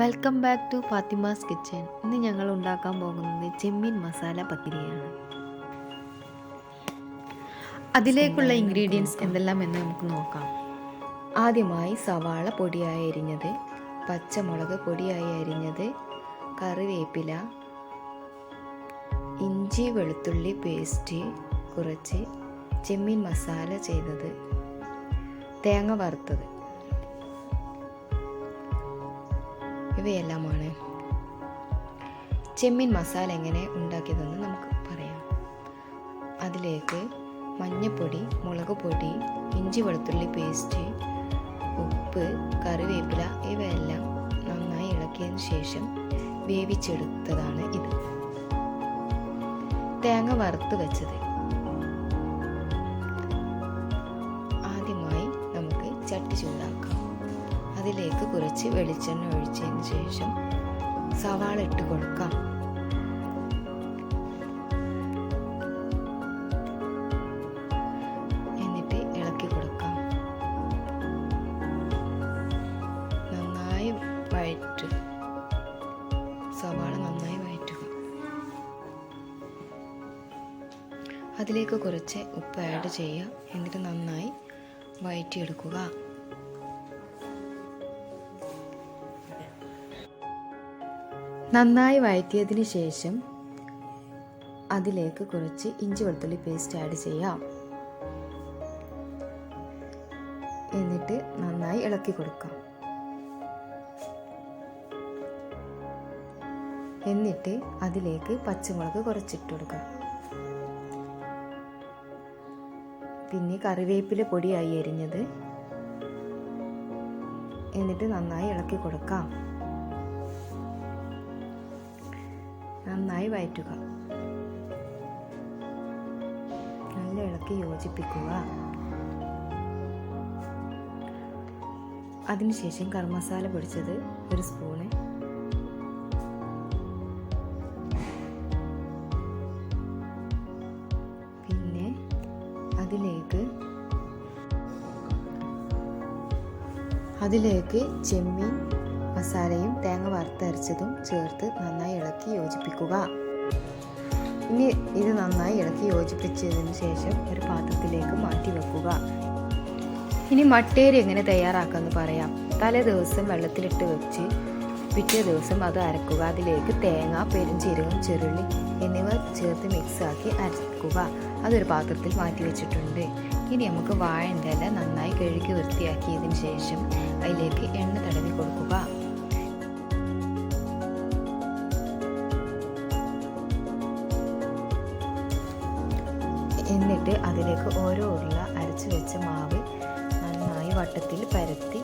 Welcome back to Fatima's kitchen ഇന്ന് ഞങ്ങൾ ഉണ്ടാക്കാൻ പോകുന്നത് ചെമ്മീൻ മസാല പത്തിരിയാണ്. അതിലേക്കുള്ള ഇൻഗ്രീഡിയൻസ് എന്തെല്ലാം എന്ന് നമുക്ക് നോക്കാം. ആദ്യമായി സവാള പൊടിയായി അരിഞ്ഞത് പച്ചമുളക് പൊടിയായി അരിഞ്ഞത് കറിവേപ്പില ഇഞ്ചി വെളുത്തുള്ളി പേസ്റ്റ് കുറച്ച് ചെമ്മീൻ മസാല ചെയ്തത് തേങ്ങ വറുത്തത്. ഇവയെല്ലാമാണ്. ചെമ്മീൻ മസാല എങ്ങനെ ഉണ്ടാക്കിയതെന്ന് നമുക്ക് പറയാം. അതിലേക്ക് മഞ്ഞപ്പൊടി മുളക് പൊടി ഇഞ്ചി വെളുത്തുള്ളി പേസ്റ്റ് ഉപ്പ് കറിവേപ്പില ഇവയെല്ലാം നന്നായി ഇളക്കിയതിന് ശേഷം വേവിച്ചെടുത്തതാണ് ഇത്. തേങ്ങ വറുത്ത് വെച്ചത്. ആദ്യമായി നമുക്ക് ചട്ടി ചൂടാക്കാം. അതിലേക്ക് കുറച്ച് വെളിച്ചെണ്ണ ഒഴിച്ചതിന് ശേഷം സവാള ഇട്ട് കൊടുക്കാം. എന്നിട്ട് ഇളക്കി കൊടുക്കാം. നന്നായി വഴറ്റ്. സവാള നന്നായി വഴറ്റുക. അതിലേക്ക് കുറച്ച് ഉപ്പ് ആഡ് ചെയ്യുക. എന്നിട്ട് നന്നായി വഴറ്റിയെടുക്കുക. നന്നായി വഴറ്റിയതിന് ശേഷം അതിലേക്ക് കുറച്ച് ഇഞ്ചി വെളുത്തുള്ളി പേസ്റ്റ് ആഡ് ചെയ്യാം. എന്നിട്ട് നന്നായി ഇളക്കി കൊടുക്കാം. എന്നിട്ട് അതിലേക്ക് പച്ചമുളക് കുറച്ചിട്ട് കൊടുക്കാം. പിന്നെ കറിവേപ്പില പൊടിയായി എരിഞ്ഞത് എന്നിട്ട് നന്നായി ഇളക്കി കൊടുക്കാം. നന്നായി വഴറ്റുക. നല്ല ഇളക്കി യോജിപ്പിക്കുക. അതിനുശേഷം മസാല പൊടിച്ചത് ഒരു സ്പൂണ്. പിന്നെ അതിലേക്ക് അതിലേക്ക് ചെമ്മീൻ മസാലയും തേങ്ങ വറുത്തരച്ചതും ചേർത്ത് നന്നായി ഇളക്കി യോജിപ്പിക്കുക. ഇനി ഇത് നന്നായി ഇളക്കി യോജിപ്പിച്ചതിന് ശേഷം ഒരു പാത്രത്തിലേക്ക് മാറ്റി വെക്കുക. ഇനി മട്ടേരി എങ്ങനെ തയ്യാറാക്കാമെന്ന് പറയാം. തലേ ദിവസം വെള്ളത്തിലിട്ട് വെച്ച് പിറ്റേ ദിവസം അത് അരക്കുക. അതിലേക്ക് തേങ്ങ പെരുംജീരകം ചെറുള്ളി എന്നിവ ചേർത്ത് മിക്സാക്കി അരക്കുക. അതൊരു പാത്രത്തിൽ മാറ്റി വെച്ചിട്ടുണ്ട്. ഇനി നമുക്ക് വാഴന്റെ നന്നായി കഴുകി വൃത്തിയാക്കിയതിന് ശേഷം അതിലേക്ക് എണ്ണ തടവി കൊടുക്കുക. എന്നിട്ട് അതിലേക്ക് ഓരോ ഉരുള അരച്ചു വെച്ച മാവ് നന്നായി വട്ടത്തിൽ പരത്തി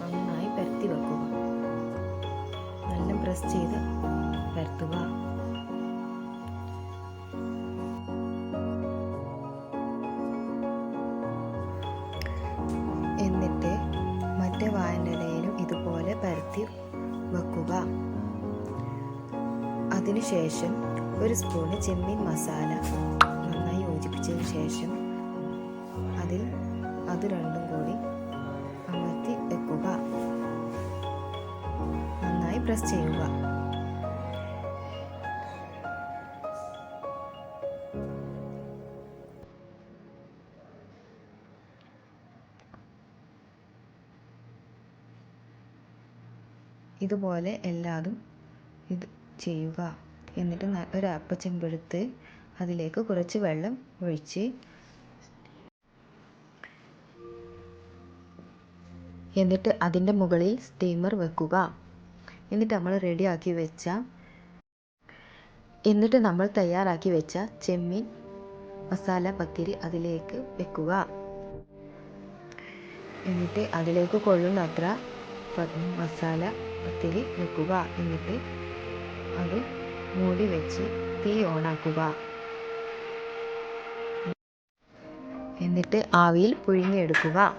നന്നായി പരത്തി വെക്കുക. നല്ല പ്രസ് ചെയ്ത് പരത്തുക. എന്നിട്ട് മറ്റേ വായനയിലും ഇതുപോലെ പരത്തി വെക്കുക. അതിനുശേഷം ഒരു സ്പൂണ് ചെമ്മീൻ മസാല. യോജിപ്പിച്ചതിന് ശേഷം അതിൽ അത് രണ്ടും കൂടി അമർത്തി വെക്കുക. നന്നായി പ്രസ് ചെയ്യുക. ഇതുപോലെ എല്ലാതും ഇത് ചെയ്യുക. എന്നിട്ട് ഒരു അപ്പച്ചെമ്പെടുത്ത് അതിലേക്ക് കുറച്ച് വെള്ളം ഒഴിച്ച് എന്നിട്ട് അതിന്റെ മുകളിൽ സ്റ്റീമർ വെക്കുക. എന്നിട്ട് നമ്മൾ റെഡിയാക്കി വെച്ച എന്നിട്ട് നമ്മൾ തയ്യാറാക്കി വെച്ച ചെമ്മീൻ മസാല പത്തിരി അതിലേക്ക് വെക്കുക. എന്നിട്ട് അതിലേക്ക് കൊള്ളുന്നത്ര മസാല പത്തിരി വെക്കുക. എന്നിട്ട് അത് മൂടി വെച്ച് തീ ഓണാക്കുക. എന്നിട്ട് ആവിയിൽ പുഴുങ്ങിയെടുക്കുക.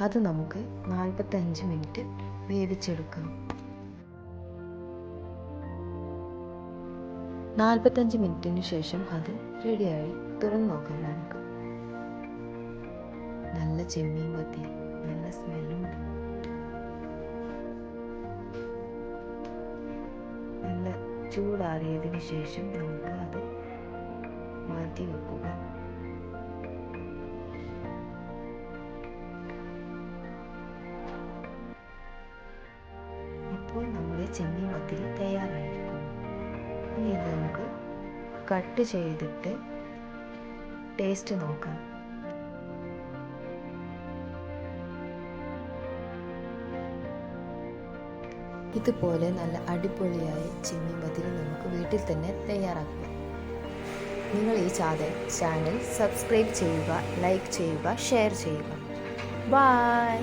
അത് നമുക്ക് നാൽപ്പത്തഞ്ച് മിനിറ്റ് വേവിച്ചെടുക്കാം. നാൽപ്പത്തഞ്ച് മിനിറ്റിന് ശേഷം അത് റെഡിയായി. തുറന്നു നോക്കാം നമുക്ക്. നല്ല ചെമ്മീൻ പത്തി. നല്ല സ്മെല്ലും നല്ല ചൂടാറിയതിന് ശേഷം നമുക്ക് അത് മാറ്റി വെക്കുക ഇപ്പോൾ നമ്മുടെ ചെമ്മീൻ പത്തിരി തയ്യാറായിരിക്കും ഇനി ഇത് നമുക്ക് കട്ട് ചെയ്തിട്ട് ടേസ്റ്റ് നോക്കാം. ഇതുപോലെ നല്ല അടിപൊളിയായി ചെമ്മീൻ പത്തിരി നമുക്ക് വീട്ടിൽ തന്നെ തയ്യാറാക്കാം. നിങ്ങൾ ഈ ചാനൽ ചാനൽ സബ്സ്ക്രൈബ് ചെയ്യുക ലൈക്ക് ചെയ്യുക ഷെയർ ചെയ്യുക. ബൈ